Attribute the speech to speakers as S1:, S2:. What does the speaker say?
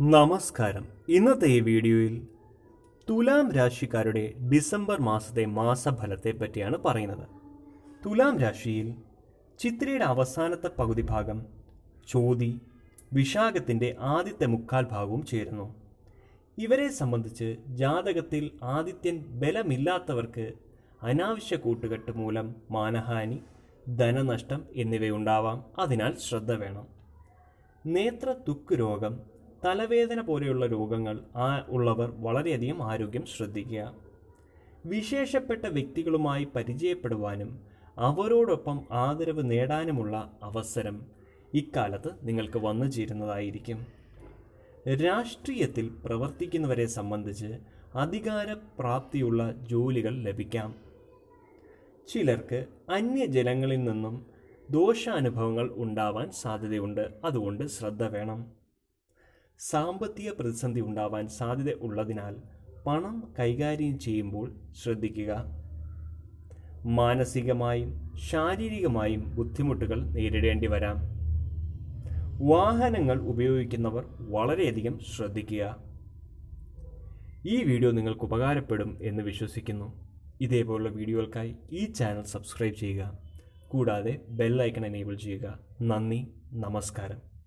S1: നമസ്കാരം. ഇന്നത്തെ ഈ വീഡിയോയിൽ തുലാം രാശിക്കാരുടെ ഡിസംബർ മാസത്തെ മാസഫലത്തെ പറ്റിയാണ് പറയുന്നത്. തുലാം രാശിയിൽ ചിത്രയുടെ അവസാനത്തെ പകുതി ഭാഗം ചോതി വിശാഖത്തിന്റെ ആദ്യത്തെ മുക്കാൽ ഭാഗവും ചേരുന്നു. ഇവരെ സംബന്ധിച്ച് ജാതകത്തിൽ ആദിത്യൻ ബലമില്ലാത്തവർക്ക് അനാവശ്യ കൂട്ടുകെട്ട് മൂലം മാനഹാനി ധനനഷ്ടം എന്നിവയുണ്ടാവാം. അതിനാൽ ശ്രദ്ധ വേണം. നേത്ര തുക്ക് രോഗം തലവേദന പോലെയുള്ള രോഗങ്ങൾ ആ ഉള്ളവർ വളരെയധികം ആരോഗ്യം ശ്രദ്ധിക്കുക. വിശേഷപ്പെട്ട വ്യക്തികളുമായി പരിചയപ്പെടുവാനും അവരോടൊപ്പം ആദരവ് നേടാനുമുള്ള അവസരം ഇക്കാലത്ത് നിങ്ങൾക്ക് വന്നു ചേരുന്നതായിരിക്കും. രാഷ്ട്രീയത്തിൽ പ്രവർത്തിക്കുന്നവരെ സംബന്ധിച്ച് അധികാര പ്രാപ്തിയുള്ള ജോലികൾ ലഭിക്കാം. ചിലർക്ക് അന്യജനങ്ങളിൽ നിന്നും ദോഷാനുഭവങ്ങൾ ഉണ്ടാവാൻ സാധ്യതയുണ്ട്. അതുകൊണ്ട് ശ്രദ്ധ വേണം. സാമ്പത്തിക പ്രതിസന്ധി ഉണ്ടാവാൻ സാധ്യത ഉള്ളതിനാൽ പണം കൈകാര്യം ചെയ്യുമ്പോൾ ശ്രദ്ധിക്കുക. മാനസികമായും ശാരീരികമായും ബുദ്ധിമുട്ടുകൾ നേരിടേണ്ടി വരാം. വാഹനങ്ങൾ ഉപയോഗിക്കുന്നവർ വളരെയധികം ശ്രദ്ധിക്കുക. ഈ വീഡിയോ നിങ്ങൾക്ക് ഉപകാരപ്പെടും എന്ന് വിശ്വസിക്കുന്നു. ഇതേപോലുള്ള വീഡിയോകൾക്കായി ഈ ചാനൽ സബ്സ്ക്രൈബ് ചെയ്യുക. കൂടാതെ ബെല്ലൈക്കൺ എനേബിൾ ചെയ്യുക. നന്ദി. നമസ്കാരം.